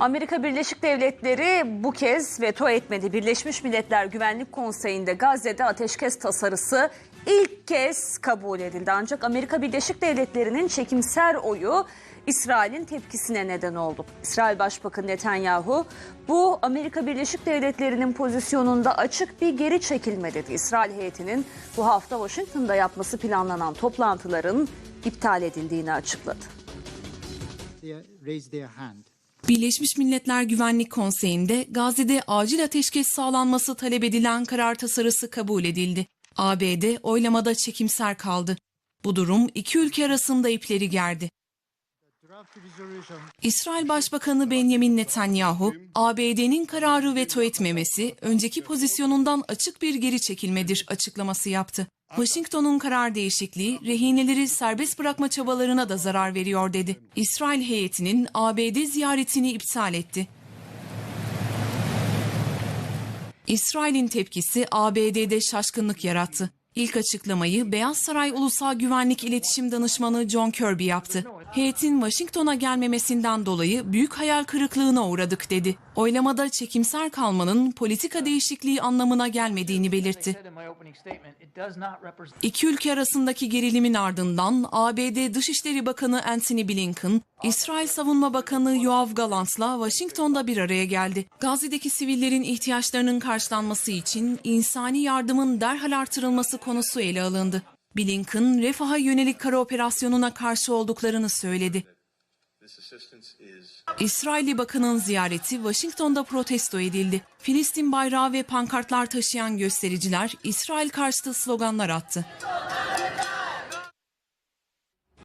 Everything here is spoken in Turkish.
Amerika Birleşik Devletleri bu kez veto etmedi. Birleşmiş Milletler Güvenlik Konseyi'nde Gazze'de ateşkes tasarısı ilk kez kabul edildi. Ancak Amerika Birleşik Devletleri'nin çekimser oyu İsrail'in tepkisine neden oldu. İsrail Başbakanı Netanyahu bu Amerika Birleşik Devletleri'nin pozisyonunda açık bir geri çekilme dedi. İsrail heyetinin bu hafta Washington'da yapması planlanan toplantıların iptal edildiğini açıkladı. they raise their hand. Birleşmiş Milletler Güvenlik Konseyi'nde Gazze'de acil ateşkes sağlanması talep edilen karar tasarısı kabul edildi. ABD oylamada çekimser kaldı. Bu durum iki ülke arasında ipleri gerdi. İsrail Başbakanı Benjamin Netanyahu, ABD'nin kararı veto etmemesi önceki pozisyonundan açık bir geri çekilmedir açıklaması yaptı. Washington'un karar değişikliği rehineleri serbest bırakma çabalarına da zarar veriyor dedi. İsrail heyetinin ABD ziyaretini iptal etti. İsrail'in tepkisi ABD'de şaşkınlık yarattı. İlk açıklamayı Beyaz Saray Ulusal Güvenlik İletişim Danışmanı John Kirby yaptı. Heyetin Washington'a gelmemesinden dolayı büyük hayal kırıklığına uğradık dedi. Oylamada çekimser kalmanın politika değişikliği anlamına gelmediğini belirtti. İki ülke arasındaki gerilimin ardından ABD Dışişleri Bakanı Antony Blinken, İsrail Savunma Bakanı Yoav Gallant'la Washington'da bir araya geldi. Gazze'deki sivillerin ihtiyaçlarının karşılanması için insani yardımın derhal artırılması konusu ele alındı. Blinken, refaha yönelik kara operasyonuna karşı olduklarını söyledi. İsrailli bakanın ziyareti Washington'da protesto edildi. Filistin bayrağı ve pankartlar taşıyan göstericiler İsrail karşıtı sloganlar attı.